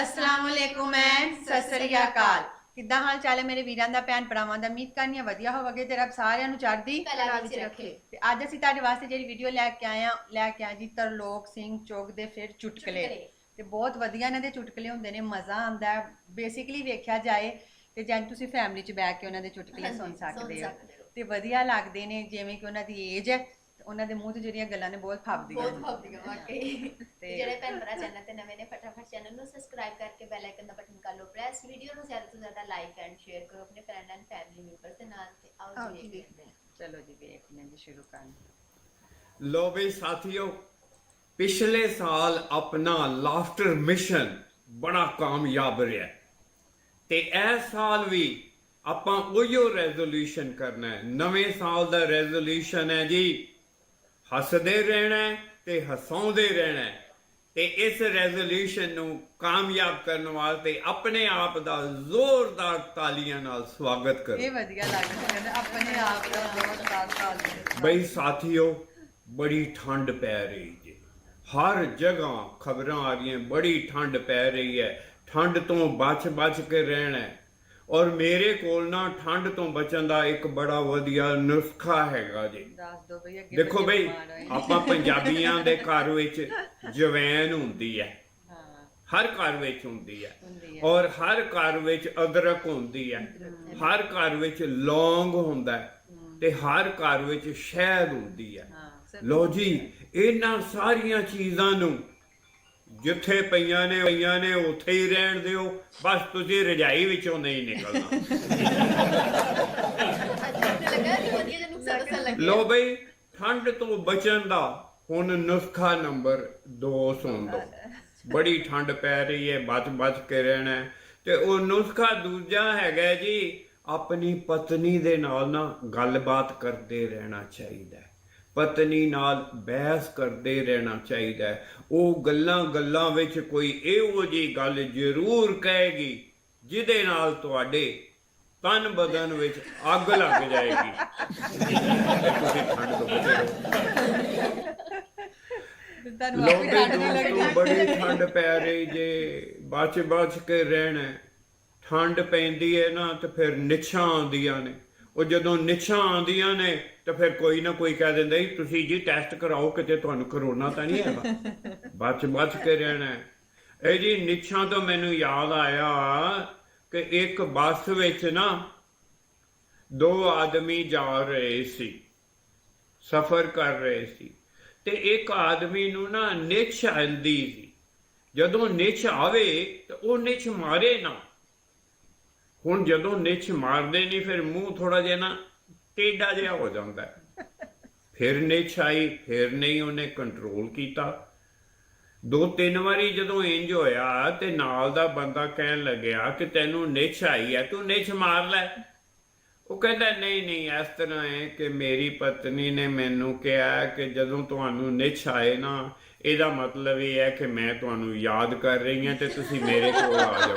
ਅਸਲਾਮ ਅਲੈਕੁਮ and Sat Sri ਅਕਾਲ ਕਿੱਦਾਂ ਹਾਲ ਚਾਲ ਹੈ ਮੇਰੇ ਵੀਰਾਂ ਦਾ ਭੈਣ ਭਰਾਵਾਂ ਦਾ? ਉਮੀਦ ਕਰਨੀ ਹੈ ਵਧੀਆ ਹੋਵਗੇ ਤੇ ਰੱਬ ਸਾਰਿਆਂ ਨੂੰ ਚੜ੍ਹਦੀ ਕਲਾ ਵਿੱਚ ਰੱਖੇ। ਤੇ ਅੱਜ ਅਸੀਂ ਤੁਹਾਡੇ ਵਾਸਤੇ ਜਿਹੜੀ ਵੀਡੀਓ ਲੈ ਕੇ ਆਏ ਆ ਲੈ ਕੇ ਆਏ ਜੀ ਤਰਲੋਕ ਸਿੰਘ ਚੋਗ ਦੇ ਫਿਰ ਚੁਟਕਲੇ। ਤੇ ਬਹੁਤ ਵਧੀਆ ਇਹਨਾਂ ਦੇ ਚੁਟਕਲੇ ਹੁੰਦੇ ਨੇ ਮਜ਼ਾ ਆਉਂਦਾ ਹੈ। ਬੇਸਿਕਲੀ ਵੇਖਿਆ ਜਾਏ ਤੇ ਜਾਂ ਤੁਸੀਂ ਫੈਮਿਲੀ 'ਚ ਬੈਠ ਕੇ ਉਹਨਾਂ ਦੇ ਚੁਟਕਲੇ ਸੁਣ ਸਕਦੇ ਹੋ। ਤੇ ਵਧੀਆ ਲੱਗਦੇ ਨੇ ਜਿਵੇਂ ਕਿ ਉਹਨਾਂ ਦੀ ਏਜ ਹੈ। ਉਹਨਾਂ ਦੇ ਮੂੰਹ 'ਚ ਜਿਹੜੀਆਂ ਗੱਲਾਂ ਨੇ ਬਹੁਤ ਫੱਬਦੀਆਂ ਬਹੁਤ ਭਾਵੀਗਾ ਵਾਕਈ। ਤੇ- ਤੇ ਜਿਹੜੇ ਭੈਣ ਭਰਾ ਚੈਨਲ ਤੇ ਨਵੇਂ ਨੇ ਫਟਾਫਟ ਚੈਨਲ ਨੂੰ ਸਬਸਕ੍ਰਾਈਬ ਕਰਕੇ ਬੈਲ ਆਈਕਨ ਦਾ ਬਟਨ ਕਰ ਲਓ ਪ੍ਰੈਸ ਵੀਡੀਓ ਨੂੰ ਜ਼ਿਆਦਾ ਤੋਂ ਜ਼ਿਆਦਾ ਲਾਈਕ ਐਂਡ ਸ਼ੇਅਰ ਕਰੋ ਆਪਣੇ ਫਰੈਂਡ ਐਂਡ ਫੈਮਿਲੀ ਮੈਂਬਰਸ ਦੇ ਨਾਲ ਤੇ ਆਓ ਜੀ ਵੇਖਦੇ ਹਾਂ। ਚਲੋ ਜੀ ਵੇਖਦੇ ਹਾਂ ਜੀ ਸ਼ੁਰੂ ਕਰਨ। ਲੋ ਬਈ ਸਾਥੀਓ ਪਿਛਲੇ ਸਾਲ ਆਪਣਾ ਲਾਫਟਰ ਮਿਸ਼ਨ ਬੜਾ ਕਾਮਯਾਬ ਰਿਹਾ। ਤੇ ਇਸ ਸਾਲ ਵੀ ਆਪਾਂ ਉਹੀਓ ਰੈਜ਼ੋਲੂਸ਼ਨ ਕਰਨਾ ਹੈ। ਨਵੇਂ ਸਾਲ ਦਾ ਰੈਜ਼ੋਲੂਸ਼ਨ ਹੈ ਜੀ। ਹੱਸਦੇ ਰਹਿਣਾ ਹੈ ਤੇ ਹਸਾਉਂਦੇ ਰਹਿਣਾ ਹੈ। ਤੇ ਇਸ ਰੈਜ਼ੋਲੂਸ਼ਨ ਨੂੰ ਕਾਮਯਾਬ ਕਰਨ ਵਾਸਤੇ ਆਪਣੇ ਆਪ ਦਾ ਜ਼ੋਰਦਾਰ ਤਾਲੀਆਂ ਨਾਲ ਸਵਾਗਤ ਕਰੋ। ਇਹ ਵਧੀਆ ਲੱਗਦਾ ਕਹਿੰਦੇ ਆਪਣੇ ਆਪ ਦਾ ਸਾਲ ਸਾਲ ਬਈ ਸਾਥੀਓ ਬੜੀ ਠੰਡ ਪੈ ਰਹੀ ਜੀ। ਹਰ ਜਗ੍ਹਾ ਖਬਰਾਂ ਆ ਰਹੀਆਂ ਬੜੀ ਠੰਡ ਪੈ ਰਹੀ ਹੈ। ਠੰਡ ਤੋਂ ਬਚ-ਬਚ ਕੇ ਰਹਿਣਾ ਹੈ। ਔਰ ਮੇਰੇ ਕੋਲ ਨਾ ਠੰਡ ਤੋਂ ਬਚਣ ਦਾ ਇੱਕ ਬੜਾ ਵਧੀਆ ਨੁਸਖਾ ਹੈਗਾ ਜੀ। ਦੱਸ ਦੋ ਬਈ ਅੱਗੇ ਦੇਖੋ ਬਈ। ਆਪਾਂ ਪੰਜਾਬੀਆਂ ਦੇ ਘਰ ਵਿੱਚ ਜਵੈਨ ਹੁੰਦੀ ਹੈ। ਹਰ ਘਰ ਵਿੱਚ ਹੁੰਦੀ ਹੈ। ਔਰ ਹਰ ਘਰ ਵਿੱਚ ਅਦਰਕ ਹੁੰਦੀ ਹੈ। ਹਰ ਘਰ ਵਿੱਚ ਲੌਂਗ ਹੁੰਦਾ ਹੈ। ਤੇ ਹਰ ਘਰ ਵਿੱਚ ਸ਼ਹਿਦ ਹੁੰਦੀ ਹੈ। ਲੋ ਜੀ ਇਹਨਾਂ ਸਾਰੀਆਂ ਚੀਜ਼ਾਂ ਨੂੰ ਜਿੱਥੇ ਪਈਆਂ ਨੇ ਪਈਆਂ ਨੇ, ਉੱਥੇ ਹੀ ਰਹਿਣ ਦਿਓ। ਬਸ ਤੁਸੀਂ ਰਜਾਈ ਵਿੱਚੋਂ ਨਹੀਂ ਨਿਕਲਣਾ। ਅੱਛਾ ਲੱਗਾ ਕਿ ਵਧੀਆ ਜਿਹਾ ਨੁਕਸਾ ਦੱਸਣ ਲੱਗੇ ਲੋ ਬਈ, ਠੰਡ ਤੋਂ ਬਚਣ ਦਾ ਹੁਣ ਨੁਸਖਾ ਨੰਬਰ 2 ਸੁਣ ਲਓ ਬੜੀ ਠੰਡ ਪੈ ਰਹੀ ਹੈ, ਬਚ ਬਚ ਕੇ ਰਹਿਣਾ ਹੈ। ਤੇ ਉਹ ਨੁਸਖਾ ਦੂਜਾ ਹੈਗਾ ਜੀ, ਆਪਣੀ ਪਤਨੀ ਦੇ ਨਾਲ ਨਾ ਗੱਲਬਾਤ ਕਰਦੇ ਰਹਿਣਾ ਚਾਹੀਦਾ ਹੈ। ਪਤਨੀ ਨਾਲ ਬਹਿਸ ਕਰਦੇ ਰਹਿਣਾ ਚਾਹੀਦਾ ਹੈ। ਉਹ ਗੱਲਾਂ ਗੱਲਾਂ ਵਿੱਚ ਕੋਈ ਇਹੋ ਜੀ ਗੱਲ ਜ਼ਰੂਰ ਕਹੇਗੀ ਜਿਹਦੇ ਨਾਲ ਤੁਹਾਡੇ ਤਨ ਬਦਨ ਵਿੱਚ ਅੱਗ ਲੱਗ ਜਾਏਗੀ। ਤੁਸੀਂ ਠੰਡ ਤੋਂ ਬਚੇ। ਰਹੋ ਲੋਬੇ ਬੜੀ ਠੰਡ ਪੈ ਰਹੀ ਜੇ ਬਚ ਬਚ ਕੇ ਰਹਿਣਾ। ਠੰਡ ਪੈਂਦੀ ਹੈ ਨਾ ਤੇ ਫਿਰ ਨਿਛਾਂ ਆਉਂਦੀਆਂ ਨੇ। ਉਹ ਜਦੋਂ ਨਿਛਾਂ ਆਉਂਦੀਆਂ ਨੇ, ਤਾਂ ਫਿਰ ਕੋਈ ਨਾ ਕੋਈ ਕਹਿ ਦਿੰਦਾ ਜੀ ਤੁਸੀਂ ਜੀ ਟੈਸਟ ਕਰਾਓ, ਕਿਤੇ ਤੁਹਾਨੂੰ ਕਰੋਨਾ ਤਾਂ ਨਹੀਂ ਹੈਗਾ। ਬਚ ਬਚ ਕੇ ਰਹਿਣਾ ਇਹ ਜੀ ਨਿਛਾਂ ਤੋਂ ਮੈਨੂੰ ਯਾਦ ਆਇਆ ਕਿ ਇੱਕ ਬੱਸ ਵਿੱਚ ਨਾ ਦੋ ਆਦਮੀ ਜਾ ਰਹੇ ਸੀ, ਸਫਰ ਕਰ ਰਹੇ ਸੀ। ਤੇ ਇੱਕ ਆਦਮੀ ਨੂੰ ਨਾ ਨਿਛ ਆਂਦੀ ਸੀ। ਜਦੋਂ ਨਿਛ ਆਵੇ, ਤੇ ਉਹ ਨਿਛ ਮਾਰੇ ਨਾ। ਹੁਣ ਜਦੋਂ ਨਿਛ ਮਾਰਦੇ ਨਹੀਂ, ਫਿਰ ਮੂੰਹ ਥੋੜਾ ਜਿਹਾ ਨਾ ਟੇਢਾ ਜਿਹਾ ਹੋ ਜਾਂਦਾ ਫਿਰ ਨਿਛ ਆਈ, ਫਿਰ ਨਹੀਂ ਉਹਨੇ ਕੰਟਰੋਲ ਕੀਤਾ। ਦੋ ਤਿੰਨ ਵਾਰੀ ਜਦੋਂ ਇੰਜ ਹੋਇਆ ਤੇ ਨਾਲ ਦਾ ਬੰਦਾ ਕਹਿਣ ਲੱਗਿਆ ਕਿ ਤੈਨੂੰ ਨਿਛ ਆਈ ਹੈ, ਤੂੰ ਨਿਛ ਮਾਰ ਲੈ। ਉਹ ਕਹਿੰਦਾ, ਨਹੀਂ ਨਹੀਂ, ਇਸ ਤਰ੍ਹਾਂ ਹੈ ਕਿ ਮੇਰੀ ਪਤਨੀ ਨੇ ਮੈਨੂੰ ਕਿਹਾ ਕਿ ਜਦੋਂ ਤੁਹਾਨੂੰ ਨਿਛ ਆਏ ਨਾ, ਇਹਦਾ ਮਤਲਬ ਇਹ ਹੈ ਕਿ ਮੈਂ ਤੁਹਾਨੂੰ ਯਾਦ ਕਰ ਰਹੀ ਹਾਂ ਤੇ ਤੁਸੀਂ ਮੇਰੇ ਕੋਲ ਆ ਜਾਓ।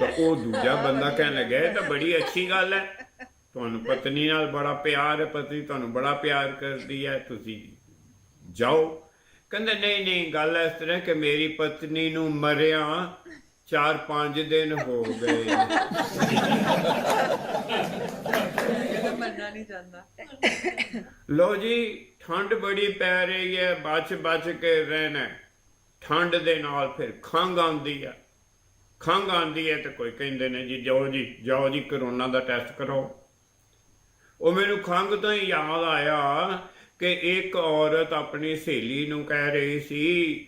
ਤਾਂ ਉਹ ਦੂਜਾ ਬੰਦਾ ਕਹਿਣ ਲੱਗਾ ਇਹ ਤਾਂ ਬੜੀ ਅੱਛੀ ਗੱਲ ਹੈ। ਤੁਹਾਨੂੰ ਪਤਨੀ ਨਾਲ ਬੜਾ ਪਿਆਰ ਹੈ ਪਤਨੀ ਤੁਹਾਨੂੰ ਬੜਾ ਪਿਆਰ ਕਰਦੀ ਹੈ ਤੁਸੀਂ ਜਾਓ। ਕਹਿੰਦਾ ਨਹੀਂ ਨਹੀਂ ਗੱਲ ਇਸ ਤਰ੍ਹਾਂ ਕਿ ਮੇਰੀ ਪਤਨੀ ਨੂੰ ਮਰਿਆ 4-5 ਦਿਨ ਹੋ ਗਏ। ਮੰਨਣਾ ਨਹੀਂ ਚਾਹੁੰਦਾ ਲੋ ਜੀ ਠੰਡ ਬੜੀ ਪੈ ਰਹੀ ਹੈ ਬਚ ਬਚ ਕੇ ਰਹਿਣਾ। ਠੰਡ ਦੇ ਨਾਲ ਫਿਰ ਖੰਘ ਆਉਂਦੀ ਹੈ ਖੰਘ ਆਉਂਦੀ ਹੈ ਤੇ ਕੋਈ ਕਹਿੰਦੇ ਨੇ ਜੀ, ਜਾਓ ਜੀ ਜਾਓ ਜੀ, ਕਰੋਨਾ ਦਾ ਟੈਸਟ ਕਰੋ ਉਹ ਮੈਨੂੰ ਖੰਘ ਤੋਂ ਹੀ ਯਾਦ ਆਇਆ ਕਿ ਇੱਕ ਔਰਤ ਆਪਣੀ ਸਹੇਲੀ ਨੂੰ ਕਹਿ ਰਹੀ ਸੀ,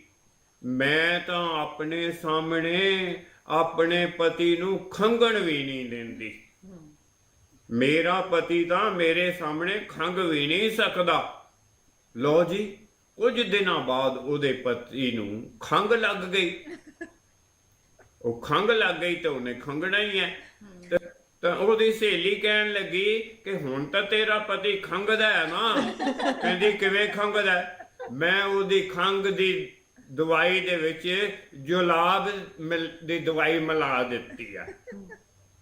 ਮੈਂ ਤਾਂ ਆਪਣੇ ਸਾਹਮਣੇ ਆਪਣੇ ਪਤੀ ਨੂੰ ਖੰਘਣ ਵੀ ਨਹੀਂ ਦਿੰਦੀ। ਮੇਰਾ ਪਤੀ ਤਾਂ ਮੇਰੇ ਸਾਹਮਣੇ ਖੰਗ ਵੀ ਨਹੀਂ ਸਕਦਾ। ਲੋ ਜੀ, ਕੁਝ ਦਿਨਾਂ ਬਾਅਦ ਉਹਦੇ ਪਤੀ ਨੂੰ ਖੰਗ ਲੱਗ ਗਈ। ਉਹ ਖੰਗ ਲੱਗ ਗਈ ਤਾਂ ਉਹਨੇ ਖੰਗਣਾ ਹੀ ਹੈ। ਤੇ- ਤਾਂ ਉਹਦੀ ਸਹੇਲੀ ਕਹਿਣ ਲੱਗੀ ਕਿ ਹੁਣ ਤਾਂ ਤੇਰਾ ਪਤੀ ਖੰਗਦਾ ਹੈ ਨਾ ਕਹਿੰਦੀ, ਕਿਵੇਂ ਖੰਗਦਾ ਮੈਂ ਉਹਦੀ ਖੰਗ ਦੀ ਦਵਾਈ ਦੇ ਵਿੱਚ ਜੁਲਾਬ ਮਿਲ- ਦੀ ਦਵਾਈ ਮਿਲਾ ਦਿੱਤੀ ਆ।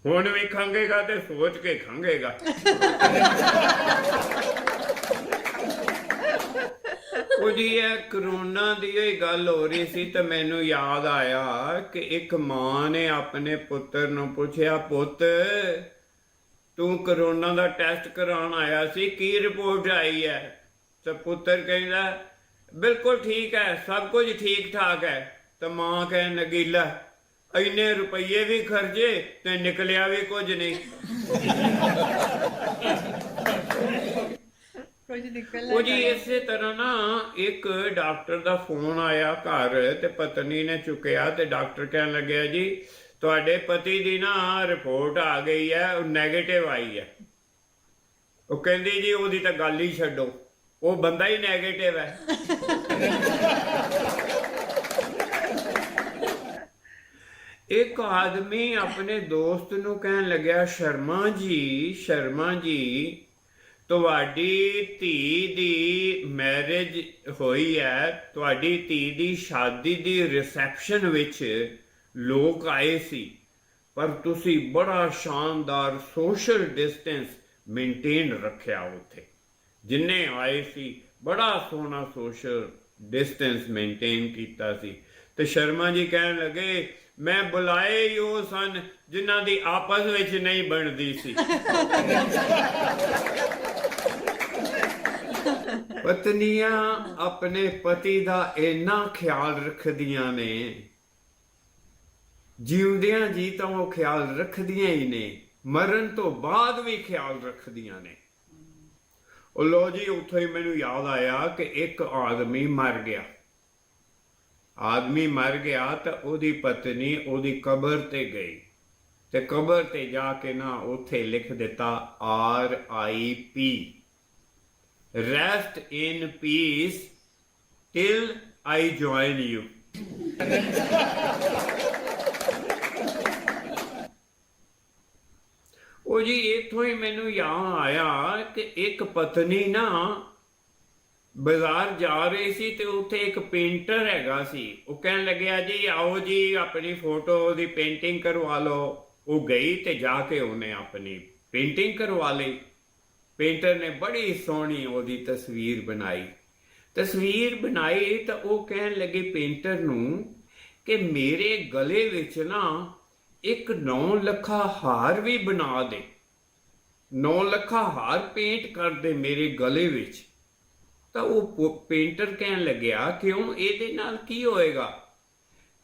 ਹੁਣ ਵੀ ਖੰਗੇਗਾ ਤੇ ਸੋਚ ਕੇ ਖੰਗੇਗਾ ਉਹ ਇਹ ਕਰੋਨਾ ਦੀ ਹੀ ਗੱਲ ਹੋ ਰਹੀ ਸੀ ਤਾਂ ਮੈਨੂੰ ਯਾਦ ਆਇਆ ਕਿ ਇੱਕ ਮਾਂ ਨੇ ਆਪਣੇ ਪੁੱਤਰ ਨੂੰ ਪੁੱਛਿਆ, ਪੁੱਤ, ਤੂੰ ਕਰੋਨਾ ਦਾ ਟੈਸਟ ਕਰਾਉਣ ਆਇਆ ਸੀ, ਕੀ ਰਿਪੋਰਟ ਆਈ ਹੈ? ਤਾਂ ਪੁੱਤਰ ਕਹਿੰਦਾ, ਬਿਲਕੁਲ ਠੀਕ ਹੈ, ਸਭ ਕੁਝ ਠੀਕ ਠਾਕ ਹੈ। ਤਾਂ ਮਾਂ ਕਹਿਣ ਲੱਗੀ, ਲੈ, ਇੰਨੇ ਰੁਪਈਏ ਵੀ ਖਰਚੇ ਤੇ ਨਿਕਲਿਆ ਵੀ ਕੁਝ ਨਹੀਂ। ਕੁਝ ਨਿਕਲ ਉਹ ਜੀ ਇਸੇ ਤਰ੍ਹਾਂ ਨਾ ਇੱਕ ਡਾਕਟਰ ਦਾ ਫੋਨ ਆਇਆ ਘਰ ਤੇ ਪਤਨੀ ਨੇ ਚੁੱਕਿਆ ਤੇ ਡਾਕਟਰ ਕਹਿਣ ਲੱਗਿਆ ਜੀ ਤੁਹਾਡੇ ਪਤੀ ਦੀ ਨਾ ਰਿਪੋਰਟ ਆ ਗਈ ਹੈ ਉਹ 네ਗੇਟਿਵ ਆਈ ਹੈ। ਉਹ ਕਹਿੰਦੀ ਜੀ ਉਹਦੀ ਤਾਂ ਗੱਲ ਹੀ ਛੱਡੋ ਉਹ ਬੰਦਾ ਹੀ 네ਗੇਟਿਵ ਹੈ। ਇੱਕ ਆਦਮੀ ਆਪਣੇ ਦੋਸਤ ਨੂੰ ਕਹਿਣ ਲੱਗਿਆ ਸ਼ਰਮਾ ਜੀ ਸ਼ਰਮਾ ਜੀ ਤੁਹਾਡੀ ਧੀ ਦੀ ਮੈਰਿਜ ਹੋਈ ਹੈ, ਤੁਹਾਡੀ ਧੀ ਦੀ ਸ਼ਾਦੀ ਦੀ ਰਿਸੈਪਸ਼ਨ ਵਿੱਚ ਲੋਕ ਆਏ ਸੀ। ਪਰ ਤੁਸੀਂ ਬੜਾ ਸ਼ਾਨਦਾਰ ਸੋਸ਼ਲ ਡਿਸਟੈਂਸ ਮੇਨਟੇਨ ਰੱਖਿਆ ਉੱਥੇ। ਜਿੰਨੇ ਆਏ ਸੀ, ਬੜਾ ਸੋਹਣਾ ਸੋਸ਼ਲ ਡਿਸਟੈਂਸ ਮੇਨਟੇਨ ਕੀਤਾ ਸੀ। ਤੇ ਸ਼ਰਮਾ ਜੀ ਕਹਿਣ ਲੱਗੇ ਮੈਂ ਬੁਲਾਏ ਹੀ ਉਹ ਸਨ ਜਿਨ੍ਹਾਂ ਦੀ ਆਪਸ ਵਿੱਚ ਨਹੀਂ ਬਣਦੀ ਸੀ। ਪਤਨੀਆਂ ਆਪਣੇ ਪਤੀ ਦਾ ਇੰਨਾ ਖਿਆਲ ਰੱਖਦੀਆਂ ਨੇ, ਜਿਉਂਦਿਆਂ ਜੀ ਤਾਂ ਉਹ ਖਿਆਲ ਰੱਖਦੀਆਂ ਹੀ ਨੇ, ਮਰਨ ਤੋਂ ਬਾਅਦ ਵੀ ਖਿਆਲ ਰੱਖਦੀਆਂ ਨੇ। ਉਹ ਲੋ ਜੀ, ਉੱਥੋਂ ਹੀ ਮੈਨੂੰ ਯਾਦ ਆਇਆ ਕਿ ਇੱਕ ਆਦਮੀ ਮਰ ਗਿਆ। ਆਦਮੀ ਮਰ ਗਿਆ ਤਾਂ ਉਹਦੀ ਪਤਨੀ ਉਹਦੀ ਕਬਰ ਤੇ ਗਈ। ਤੇ ਕਬਰ ਤੇ ਜਾ ਕੇ ਨਾ ਉੱਥੇ ਲਿਖ ਦਿੱਤਾ R I P rest in peace till I join you ਉਹ ਜੀ, ਇੱਥੋਂ ਹੀ ਮੈਨੂੰ ਯਾਦ ਆਇਆ ਕਿ ਇੱਕ ਪਤਨੀ ਨਾ ਬਾਜ਼ਾਰ ਜਾ ਰਹੇ ਸੀ ਤੇ ਉੱਥੇ ਇੱਕ ਪੇਂਟਰ ਹੈਗਾ ਸੀ। ਉਹ ਕਹਿਣ ਲੱਗਿਆ, ਜੀ, ਆਓ ਜੀ, ਆਪਣੀ ਫੋਟੋ ਦੀ ਪੇਂਟਿੰਗ ਕਰਵਾ ਲਓ। ਉਹ ਗਈ ਤੇ ਜਾ ਕੇ ਉਹਨੇ ਆਪਣੀ ਪੇਂਟਿੰਗ ਕਰਵਾ ਲਈ। ਪੇਂਟਰ ਨੇ ਬੜੀ ਸੋਹਣੀ ਉਹਦੀ ਤਸਵੀਰ ਬਣਾਈ। ਤਸਵੀਰ ਬਣਾਈ ਤਾਂ ਉਹ ਕਹਿਣ ਲੱਗੇ ਪੇਂਟਰ ਨੂੰ ਕਿ ਮੇਰੇ ਗਲੇ ਵਿੱਚ ਨਾ ਇੱਕ 9 ਲੱਖਾ ਹਾਰ ਵੀ ਬਣਾ ਦੇ। 9 ਲੱਖਾ ਹਾਰ ਪੇਂਟ ਕਰ ਦੇ ਮੇਰੇ ਗਲੇ ਵਿੱਚ। ਤਾਂ ਉਹ ਪੇਂਟਰ ਕਹਿਣ ਲੱਗਿਆ, ਕਿਉਂ? ਇਹਦੇ ਨਾਲ ਕੀ ਹੋਏਗਾ?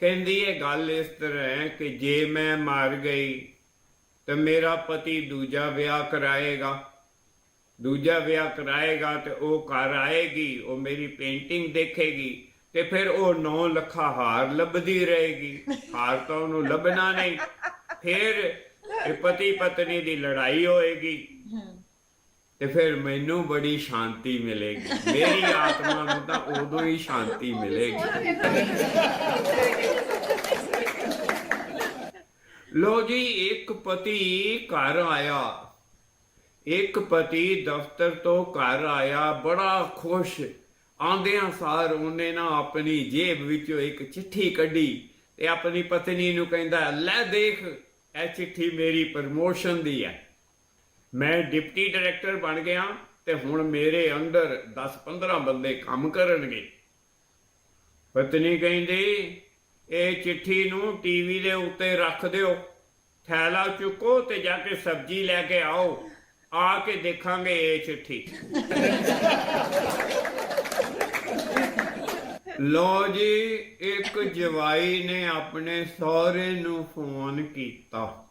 ਕਹਿੰਦੀ, ਇਹ ਗੱਲ ਇਸ ਤਰ੍ਹਾਂ ਹੈ ਕਿ ਜੇ ਮੈਂ ਮਰ ਗਈ, ਤਾਂ ਮੇਰਾ ਪਤੀ ਦੂਜਾ ਵਿਆਹ ਕਰਾਏਗਾ। ਦੂਜਾ ਵਿਆਹ ਕਰਾਏਗਾ ਤੇ ਉਹ ਘਰ ਆਏਗੀ, ਉਹ ਮੇਰੀ ਪੇਂਟਿੰਗ ਦੇਖੇਗੀ ਤੇ ਫਿਰ ਉਹ 9 ਲੱਖਾ ਹਾਰ ਲੱਭਦੀ ਰਹੇਗੀ। ਹਾਰ ਤਾਂ ਉਹਨੂੰ ਲੱਭਣਾ ਨਹੀਂ। ਫਿਰ ਪਤੀ ਪਤਨੀ ਦੀ ਲੜਾਈ ਹੋਏਗੀ। ਤੇ ਫਿਰ ਮੈਨੂੰ ਬੜੀ ਸ਼ਾਂਤੀ ਮਿਲੇਗੀ। ਮੇਰੀ ਆਤਮਾ ਨੂੰ ਤਾਂ ਉਦੋਂ ਹੀ ਸ਼ਾਂਤੀ ਮਿਲੇਗੀ। ਲੋ ਜੀ ਇੱਕ ਪਤੀ ਘਰ ਆਇਆ। ਇੱਕ ਪਤੀ ਦਫ਼ਤਰ ਤੋਂ ਘਰ ਆਇਆ ਬੜਾ ਖੁਸ਼। ਆਂਦਿਆਂ ਸਾਰ ਉਹਨੇ ਨਾ ਆਪਣੀ ਜੇਬ ਵਿੱਚੋਂ ਇੱਕ ਚਿੱਠੀ ਕੱਢੀ ਤੇ ਆਪਣੀ ਪਤਨੀ ਨੂੰ ਕਹਿੰਦਾ ਲੈ ਦੇਖ ਇਹ ਚਿੱਠੀ ਮੇਰੀ ਪ੍ਰਮੋਸ਼ਨ ਦੀ ਹੈ। ਮੈਂ ਡਿਪਟੀ ਡਾਇਰੈਕਟਰ ਬਣ ਗਿਆ ਤੇ ਹੁਣ ਮੇਰੇ ਅੰਦਰ 10-15 ਬੰਦੇ ਕੰਮ ਕਰਨਗੇ। ਪਤਨੀ ਕਹਿੰਦੀ, ਇਹ ਚਿੱਠੀ ਨੂੰ ਟੀਵੀ ਦੇ ਉੱਤੇ ਰੱਖ ਦਿਓ, ਥੈਲਾ ਚੁੱਕੋ ਤੇ ਜਾ ਕੇ ਸਬਜ਼ੀ ਲੈ ਕੇ ਆਓ, ਆ ਕੇ ਦੇਖਾਂਗੇ ਇਹ ਚਿੱਠੀ। ਲੋ ਜੀ, ਇੱਕ ਜਵਾਈ ਨੇ ਆਪਣੇ ਸਹੁਰੇ ਨੂੰ ਫੋਨ ਕੀਤਾ।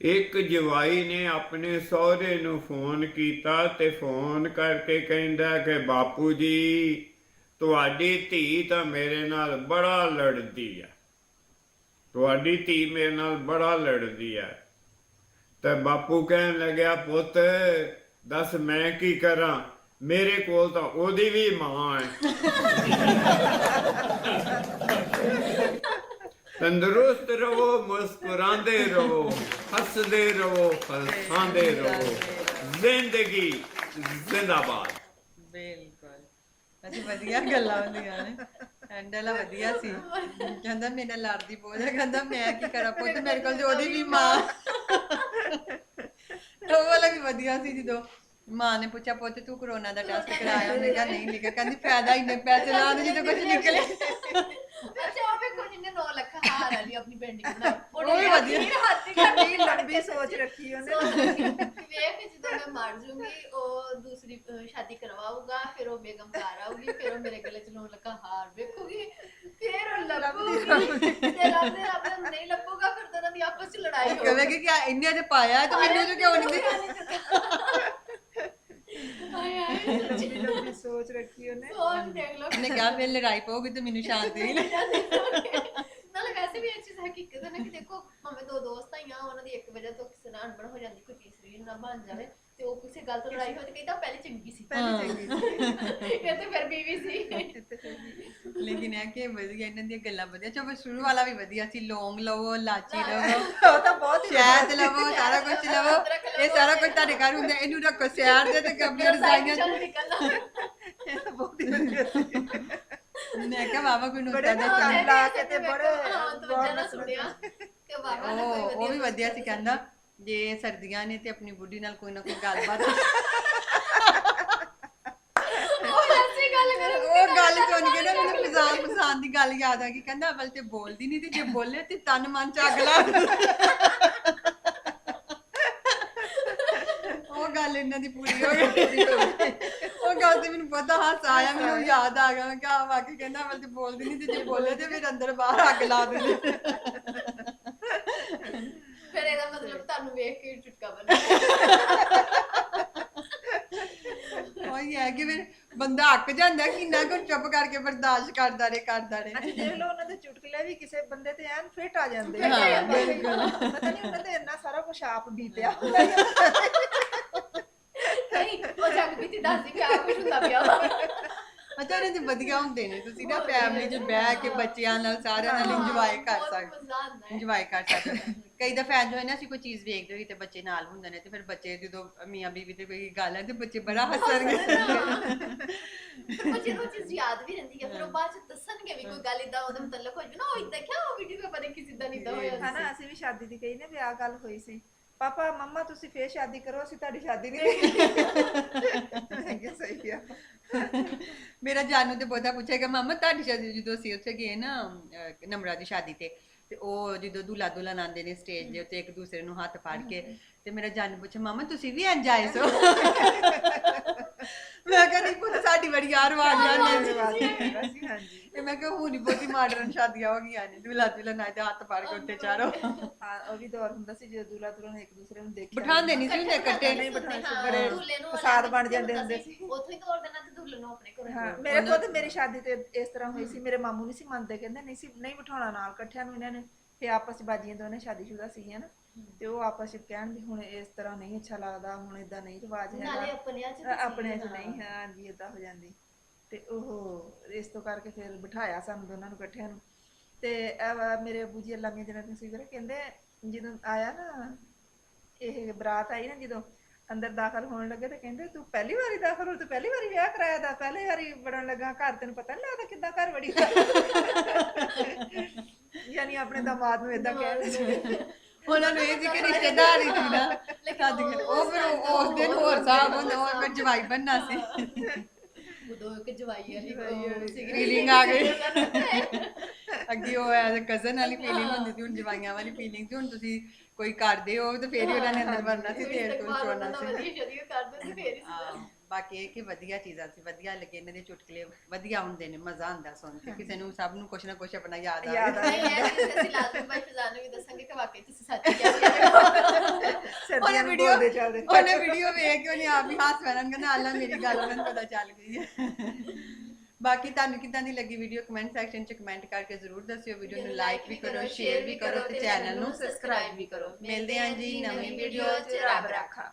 ਇੱਕ ਜਵਾਈ ਨੇ ਆਪਣੇ ਸਹੁਰੇ ਨੂੰ ਫੋਨ ਕੀਤਾ ਤੇ ਫੋਨ ਕਰਕੇ ਕਹਿੰਦਾ ਕਿ, ਬਾਪੂ ਜੀ, ਤੁਹਾਡੀ ਧੀ ਤਾਂ ਮੇਰੇ ਨਾਲ ਬੜਾ ਲੜਦੀ ਆ। ਤੁਹਾਡੀ ਧੀ ਮੇਰੇ ਨਾਲ ਬੜਾ ਲੜਦੀ ਆ। ਤੇ ਬਾਪੂ ਕਹਿਣ ਲੱਗਿਆ, ਪੁੱਤ, ਦੱਸ ਮੈਂ ਕੀ ਕਰਾਂ? ਮੇਰੇ ਕੋਲ ਤਾਂ ਉਹਦੀ ਵੀ ਮਾਂ ਹੈ। ਤੰਦਰੁਸਤ ਰਹੋ, ਮੁਸਕਰਾਉਂਦੇ ਰਹੋ, ਹੱਸਦੇ ਰਹੋ ਹੱਸਾਂਦੇ ਰਹੋ। ਜ਼ਿੰਦਗੀ ਜ਼ਿੰਦਾਬਾਦ। ਬਿਲਕੁਲ। ਅਸੀਂ ਵਧੀਆ ਗੱਲਾਂ ਹੁੰਦੀਆਂ ਨੇ। ਹੈਂਡਲ ਵਧੀਆ ਸੀ। ਕਹਿੰਦਾ ਮੇਰੇ ਨਾਲ ਲੜਦੀ ਬਹੁਤ ਹੈ ਕਹਿੰਦਾ ਮੈਂ ਕੀ ਕਰਾਂ ਪੁੱਤ? ਮੇਰੇ ਕੋਲ ਤੇ ਉਹਦੀ ਵੀ ਮਾਂ। ਉਹ ਵਾਲਾ ਵੀ ਵਧੀਆ ਸੀ ਜਦੋਂ ਮਾਂ ਨੇ ਪੁੱਛਿਆ, ਪੁੱਤ, ਤੂੰ ਕਰੋਨਾ ਦਾ ਟੈਸਟ ਕਰਾਇਆ? ਉਹਨੇ ਕਿਹਾ, ਨਹੀਂ ਲਿਖਿਆ ਕਹਿੰਦੀ, ਫਾਇਦਾ ਇੰਨੇ ਪੈਸੇ ਲਾ ਦੇ ਜਦੋਂ ਕੁਝ ਨਿਕਲੇ। ਅੱਛਾ ਉਹ ਵੇਖੋ ਜਿਹਨੇ 9 ਲੱਖ ਹਾਰ ਵਾਲੀ ਆਪਣੀ ਪੈਂਡਿੰਗ ਬਣਾਈ। ਉਹ ਵੀ ਵਧੀਆ। ਹੱਥ ਹੀ ਕਰਦੀ ਬੜੀ ਲੰਬੀ ਸੋਚ ਰੱਖੀ ਉਹਨੇ। ਵੇਖ ਜਦੋਂ ਮੈਂ ਮਰ ਜੂੰਗੀ ਉਹ ਦੂਸਰੀ ਅਹ, ਸ਼ਾਦੀ ਕਰਵਾਊਗਾ ਫਿਰ ਉਹ ਬੇਗਮ ਘਰ ਆਊਗੀ ਫਿਰ ਉਹ ਮੇਰੇ ਗਲੇ ਚ 9 ਲੱਖ ਹਾਰ ਵੇਖੂਗੀ ਫਿਰ ਉਹ ਲੱਭੂਗੀ। ਤੇ ਰੱਬ ਦੇ ਰੱਬ ਨੂੰ ਨਹੀਂ ਲੱਭੂਗਾ ਫਿਰ ਤਾਂ ਉਹਨਾਂ ਦੀ ਆਪਸ ਚ ਲੜਾਈ ਹੋਊਗੀ ਕਹੇਗੀ ਕਿ ਇੰਨੇ ਤੇ ਪਾਇਆ ਤੇ ਮੈਨੂੰ ਜੋ ਕਿਉਂ ਨਹੀਂ ਦਿੱਤਾ। ਹਾਏ ਹਾਏ ਲੰਬੀ ਲੰਬੀ ਸੋਚ ਰੱਖੀ ਉਹਨੇ। ਸੋਚ ਦੇਖ ਲਓ ਉਹਨੇ ਕਿਹਾ ਫਿਰ ਲੜਾਈ ਪਊਗੀ ਤੇ ਮੈਨੂੰ ਸ਼ਾਂਤੀ ਨਹੀਂ ਨਾਲੇ ਵੈਸੇ ਵੀ ਇਹ ਚੀਜ਼ ਹਕੀਕਤ ਹੈ ਨਾ ਕਿ ਦੇਖੋ ਭਾਵੇਂ ਦੋ ਦੋਸਤ ਆਈਆਂ ਉਹਨਾਂ ਦੀ ਇੱਕ ਵਜ੍ਹਾ ਤੋਂ ਕਿਸੇ ਨਾਲ ਅਣਬਣ ਹੋ ਜਾਂਦੀ ਕੋਈ ਤੀਸਰੀ ਨਾ ਬਣ ਜਾਵੇ ਤੇ ਉਹ ਕਿਸੇ ਗੱਲ ਤੋਂ ਲੜਾਈ ਹੋ ਤੇ ਕਹਿੰਦਾ ਪਹਿਲੇ ਚੰਗੀ ਸੀ। ਪਹਿਲੀ ਚੰਗੀ ਸੀ। ਇਹ ਤੇ ਫਿਰ ਬੀਵੀ ਸੀ। ਇੱਥੇ ਫਿਰ ਵੀ ਲੇਕਿਨ ਇਹ ਕਿ ਵਧੀਆ ਇਹਨਾਂ ਦੀਆਂ ਗੱਲਾਂ ਵਧੀਆ। ਚਲੋ ਸ਼ੁਰੂ ਵਾਲਾ ਵੀ ਵਧੀਆ ਸੀ ਲੌਂਗ ਲਵੋ ਲਾਚੀ ਲਵੋ ਉਹ ਤਾਂ ਬਹੁਤ ਹੀ ਸ਼ਹਿਦ ਲਵੋ ਸਾਰਾ ਕੁਝ ਲਵੋ। ਇਹ ਸਾਰਾ ਕੁਝ ਤੁਹਾਡੇ ਘਰ ਹੁੰਦਾ ਇਹਨੂੰ ਰੱਖੋ ਸਿਆਰ ਦੇ ਤੇ ਸਾਈਕਲ ਸਾਈਆਂ ਨਿਕਲਣਾ ਇਹ ਤਾਂ ਬਹੁਤ ਹੀ ਵਧੀਆ ਸੀ। ਮੈਂ ਕਿਹਾ ਬਾਬਾ ਕੋਈ ਬੜੇ ਨੁਕਤਾ ਨਾ- ਦੱਸਣਾ ਲਾ ਕੇ ਤੇ ਬੜੇ ਹਾਂ ਨਾਲ ਸੁਣਿਆ ਕਿ ਬਾਬਾ ਨੇ ਉਹ ਕੋਈ ਉਹ ਵੀ ਵਧੀਆ ਸੀ ਕਹਿੰਦਾ ਜੇ ਸਰਦੀਆਂ ਨੇ ਤੇ ਆਪਣੀ ਬੁੱਢੀ ਨਾਲ ਕੋਈ ਨਾ ਕੋਈ ਗੱਲਬਾਤ ਉਹ ਐਸੀ ਗੱਲ ਕਰੇ ਉਹ ਗੱਲ ਸੁਣ ਕੇ ਨਾ ਮੈਨੂੰ ਪਸੰਦ ਪਸੰਦ ਦੀ ਗੱਲ ਯਾਦ ਆ ਗਈ। ਕਹਿੰਦਾ ਅਵਲ ਤੇ ਬੋਲਦੀ ਨਹੀਂ ਤੇ ਜੇ ਬੋਲੇ ਤੇ ਤਨ ਮਨ ਚ ਅੱਗ ਲਾ ਦਿੰਦੀ। ਉਹ ਗੱਲ ਇਹਨਾਂ ਦੀ ਪੂਰੀ ਹੋ ਗਈ। ਉਹ ਗੱਲ ਤੇ ਮੈਨੂੰ ਪਤਾ ਹਾਸਾ ਆਇਆ ਮੈਨੂੰ ਯਾਦ ਆ ਗਿਆ। ਮੈਂ ਕਿਹਾ ਵਾਕਈ ਕਹਿੰਦਾ ਅਵਲ ਤੇ ਬੋਲਦੀ ਨਹੀਂ ਤੇ ਜੇ ਬੋਲੇ ਤੇ ਫਿਰ ਅੰਦਰ ਬਾਹਰ ਅੱਗ ਲਾ ਦਿੰਦੀ। ਫਿਰ ਇਹਦਾ ਮਤਲਬ ਤੁਹਾਨੂੰ ਵੇਖ ਕੇ ਚੁਟਕਾ ਬਣਾ ਉਹੀ ਹੈ ਕਿ ਫਿਰ ਬੰਦਾ ਅੱਕ ਜਾਂਦਾ ਕਿੰਨਾ ਕੁ ਚੁੱਪ ਕਰਕੇ ਬਰਦਾਸ਼ਤ ਕਰਦਾ ਰਹੇ ਕਰਦਾ ਰਹੇ। ਅੱਛਾ ਦੇਖ ਲਓ ਉਹਨਾਂ ਦੇ ਚੁਟਕਲੇ ਵੀ ਕਿਸੇ ਬੰਦੇ ਤੇ ਐਨ ਫਿੱਟ ਆ ਜਾਂਦੇ ਹਾਂ। ਬਿਲਕੁਲ। ਪਤਾ ਨਹੀਂ ਉਹਨਾਂ ਤੇ ਇੰਨਾ ਸਾਰਾ ਕੁਝ ਆਪ ਬੀਤਿਆ। ਹੁੰਦਾ ਵੀ ਤੇ ਦੱਸਦੀ ਵੀ ਆ ਕੁਝ ਹੁੰਦਾ ਪਿਆ ਇਹਨਾਂ ਦੇ ਵਧੀਆ ਹੁੰਦੇ ਨੇ। ਤੁਸੀਂ ਨਾ ਫੈਮਿਲੀ 'ਚ ਬਹਿ ਕੇ ਬੱਚਿਆਂ ਨਾਲ ਸਾਰਿਆਂ ਨਾਲ ਇੰਜੋਏ ਕਰ ਸਕਦੇ। ਇੰਜੋਏ ਕਰ ਸਕਦੇ। ਕਈ ਦਫਾ ਜੋ ਹੈ ਨਾ ਅਸੀਂ ਕੋਈ ਚੀਜ਼ ਵੇਖਦੇ ਹੋਈ ਤੇ ਬੱਚੇ ਨਾਲ ਹੁੰਦੇ ਨੇ ਤੇ ਫਿਰ ਬੱਚੇ ਜਦੋਂ ਮੀਆਂ ਬੀਵੀ ਤੇ ਕੋਈ ਗੱਲ ਹੈ ਤੇ ਬੱਚੇ ਬੜਾ ਹੱਸਣਗੇ ਬੱਚੇ ਨੂੰ ਚੀਜ਼ ਯਾਦ ਵੀ ਰਹਿੰਦੀ ਹੈ ਫਿਰ ਉਹ ਬਾਅਦ ਚ ਦੱਸਣਗੇ ਵੀ ਕੋਈ ਗੱਲ ਇਦਾਂ ਉਹਦੇ ਮੁਤਲਕ ਹੋ ਨਾ ਉਹ ਇਦਾਂ ਕਿਹਾ ਉਹ ਵੀਡੀਓ ਪਤਾ ਕਿਸ ਇਦਾਂ ਨਹੀਂ ਹੋਇਆ ਸੀ। ਹਨਾ ਅਸੀਂ ਵੀ ਸ਼ਾਦੀ ਦੀ ਕਹੀ ਨੇ ਵੀ ਆਹ ਗੱਲ ਹੋਈ ਸੀ। ਪਾਪਾ ਮੰਮਾ ਤੁਸੀਂ ਫੇਰ ਸ਼ਾਦੀ ਕਰੋ ਅਸੀਂ ਤੁਹਾਡੀ ਸ਼ਾਦੀ ਨਹੀਂ ਦੇਖੀ ਮੈਂ ਕਿਹਾ ਸਹੀ ਆ। ਮੇਰਾ ਜਾਨੂ ਤੇ ਬਹੁਤਾ ਪੁੱਛੇਗਾ ਮਾਮਾ ਤੁਹਾਡੀ ਸ਼ਾਦੀ ਜਦੋਂ ਅਸੀਂ ਉੱਥੇ ਗਏ ਨਾ ਅਹ, ਨਮਰਾ ਦੀ ਸ਼ਾਦੀ ਤੇ ਤੇ ਉਹ ਜਦੋਂ ਦੁਲਾ ਦੁਲਹਨ ਆਉਂਦੇ ਨੇ ਸਟੇਜ ਦੇ ਉੱਤੇ ਇੱਕ ਦੂਸਰੇ ਨੂੰ ਹੱਥ ਫੜ ਕੇ ਤੇ ਮੇਰਾ ਜਾਨੂ ਪੁੱਛੇ ਮਾਮਾ ਤੁਸੀਂ ਵੀ ਇੰਜ ਆਏ ਸੋ ਮੈਂ ਕਹਿੰਦੀ ਪੁੱਤ ਸਾਡੀ ਬੜੀ ਯਾਰ ਧੰਨਵਾਦ ਹੈਗਾ ਸੀ ਹਾਂਜੀ ਤੇ ਮੈਂ ਕਿਹਾ ਹੁਣ ਹੀ ਬਹੁਤੀ ਮਾਡਰਨ ਸ਼ਾਦੀਆਂ ਹੋ ਗਈਆਂ ਨੇ ਦੁਲਾ ਦੁਲਹਨ ਆਏ ਤੇ ਹੱਥ ਫੜ ਕੇ ਉੱਤੇ ਚਾਰੋ। ਹਾਂ ਉਹ ਵੀ ਦੌਰ ਹੁੰਦਾ ਸੀ ਜਦੋਂ ਦੂਲਾ ਦੁਲਹਨ ਇੱਕ ਦੂਸਰੇ ਨੂੰ ਦੇਖਿਆ ਬਿਠਾਉਂਦੇ ਨਹੀਂ ਸੀ ਹੁੰਦੇ ਇਕੱਠੇ। ਨਹੀਂ ਬਿਠਾਉਂਦੇ ਸੀ, ਬੜੇ ਦੁੱਲੇ ਨੂੰ ਫਸਾਦ ਬਣ ਜਾਂਦੇ ਹੁੰਦਾ ਸੀ। ਉੱਥੋਂ ਹੀ ਤੋੜ ਦੇਣਾ ਤੇ ਦੁੱਲੇ ਨੂੰ ਆਪਣੇ ਘਰੋਂ ਹਾਂ ਮੇਰੇ ਉਹਨਾਂ- ਖੁਦ ਮੇਰੀ ਸ਼ਾਦੀ ਤੇ ਇਸ ਤਰ੍ਹਾਂ ਹੋਈ ਸੀ ਮੇਰੇ ਮਾਮੂ ਨਹੀਂ ਸੀ ਮੰਨਦੇ ਕਹਿੰਦੇ ਨਹੀਂ ਸੀ ਨਹੀਂ ਬਿਠਾਉਣਾ ਨਾਲ ਇਕੱਠਿਆਂ ਨੂੰ ਇਹਨਾਂ ਫੇ ਆਪਸ ਚ ਬਾਜੀਆਂ ਦੋਨੇ ਸ਼ਾਦੀशुदा ਸੀਗੀਆਂ ਨਾ ਤੇ ਉਹ ਆਪਸ ਚ ਕਹਿਣ ਵੀ ਹੁਣ ਇਸ ਤਰ੍ਹਾਂ ਨਹੀਂ ਅੱਛਾ ਲੱਗਦਾ ਹੁਣ ਇਦਾਂ ਨਹੀਂ ਰਿਵਾਜ ਨਾਲੇ ਹੈਗਾ ਆਪਣਿਆਂ ਚ ਅ- ਆਪਣੇ ਚ ਨਹੀਂ ਹਾਂ ਹਾਂਜੀ ਇਦਾਂ ਹੋ ਜਾਂਦੀ। ਤੇ ਉਹ ਇਸ ਤੋਂ ਕਰਕੇ ਫਿਰ ਬਿਠਾਇਆ ਸਾਨੂੰ ਦੋਨਾਂ ਨੂੰ ਇਕੱਠਿਆਂ ਨੂੰ। ਤੇ ਵਾ ਮੇਰੇ ਅਬੂ ਜੀ ਅੱਲਾ ਮੀਆਂ ਜਨਾਂ ਨਸੀਬਰ ਕਹਿੰਦੇ ਜਦੋਂ ਆਇਆ ਨਾ ਇਹ ਬਰਾਤ ਆਈ ਨਾ ਜਦੋਂ ਅੰਦਰ ਦਾਖਲ ਹੋਣ ਲੱਗੇ ਤੇ ਕਹਿੰਦੇ ਤੂੰ ਪਹਿਲੀ ਵਾਰੀ ਦਾਖਲ ਹੋ ਤੂੰ ਪਹਿਲੀ ਵਾਰੀ ਵਿਆਹ ਕਰਾਇਆ ਦਾ ਪਹਿਲੀ ਵਾਰੀ ਵੜਨ ਲੱਗਾ ਘਰ ਤੈਨੂੰ ਪਤਾ ਨਹੀਂ ਲੱਗਦਾ ਕਿੱਦਾਂ ਘਰ ਵੜੀ ਯਾਨੀ ਆਪਣੇ ਦਾਮਾਦ ਨੂੰ ਇਦਾਂ ਕਹਿੰਦੇ ਸੀ ਉਹਨਾਂ ਨੂੰ ਇਹ ਸੀ ਕਿ ਰਿਸ਼ਤੇਦਾਰ ਹੀ ਸੀ ਨਾ। ਸ਼ਾਦੀ ਉਹ ਫਿਰ ਉਸ ਦਿਨ ਹੋਰ ਸਾਹਿਬ ਹੁੰਦਾ ਉਹ ਫਿਰ ਜਵਾਈ ਬੰਨਾ ਸੀ। ਉਦੋਂ ਇੱਕ ਜਵਾਈ ਵਾਲੀ Feeling ਆ ਗਈ। ਅੱਗੇ ਉਹ ਐਜ਼ ਕਜ਼ਨ ਵਾਲੀ ਫੀਲਿੰਗ ਹੁੰਦੀ ਸੀ ਹੁਣ ਜਵਾਈਆਂ ਵਾਲੀ ਫੀਲਿੰਗ ਸੀ ਹੁਣ ਤੁਸੀਂ ਕੋਈ ਕਰਦੇ ਹੋ ਤੇ ਫੇਰ ਹੀ ਉਹਨਾਂ ਨੇ ਅੰਦਰ ਵੜਨਾ ਸੀ ਤੇਲ ਤੋਂ ਚੋਣਾ ਸੀ। ਵਧੀਆ ਸ਼ਰੀਰ ਕਰਦੇ ਸੀ ਫੇਰ ਹੀ ਹਾਂ, ਬਾਕੀ ਇਹ ਕਿ ਵਧੀਆ ਚੀਜ਼ਾਂ ਸੀ ਵਧੀਆ ਲੱਗੇ ਇਹਨਾਂ ਦੇ ਚੁਟਕਲੇ ਵਧੀਆ ਹੁੰਦੇ ਨੇ ਮਜ਼ਾ ਆਉਂਦਾ ਸੁਣ ਕੇ। ਕਿਸੇ ਨੂੰ ਸਭ ਨੂੰ ਕੁਛ ਨਾ ਕੁਛ ਆਪਣਾ ਯਾਦ ਆ ਯਾਦ ਆ ਨਹੀਂ ਇਹ ਚੀਜ਼ ਅਸੀਂ ਲਾਜ਼ਮੀ ਬਾਈ ਫਿਜ਼ਾਨ ਨੂੰ ਵੀ ਦੱਸਾਂਗੇ ਕਿ ਵਾਕਈ ਤੁਸੀਂ ਸੱਚ ਕਹਿ ਰਹੇ ਹੋ ਸਰਦੀਆਂ ਨੂੰ ਵੀਡੀਓ ਬੋਲਦੇ ਚੱਲਦੇ। ਉਹਨੇ ਵੀਡੀਓ ਵੇਖ ਕੇ ਉਹਨੇ ਆਪ ਹੀ ਹੱਸ ਪੈਣਾ ਕਹਿੰਦਾ ਅੱਲਾ ਮੇਰੀ ਗੱਲ ਉਹਨਾਂ ਨੂੰ ਪਤਾ ਚੱਲ ਗਈ ਹੈ। ਬਾਕੀ ਤੁਹਾਨੂੰ ਕਿਦਾਂ ਦੀ ਲੱਗੀ ਵੀਡੀਓ ਕਮੈਂਟ ਸੈਕਸ਼ਨ 'ਚ ਕਮੈਂਟ ਕਰਕੇ ਜ਼ਰੂਰ ਦੱਸਿਓ। ਵੀਡੀਓ ਨੂੰ ਲਾਈਕ ਵੀ ਕਰੋ ਸ਼ੇਅਰ ਵੀ ਕਰੋ ਤੇ ਚੈਨਲ ਨੂੰ ਸਬਸਕ੍ਰਾਈਬ ਵੀ ਕਰੋ। ਮਿਲਦੇ ਹਾਂ ਜੀ ਨਵੀਂ ਵੀਡੀਓ 'ਚ। ਰੱਬ ਰਾਖਾ।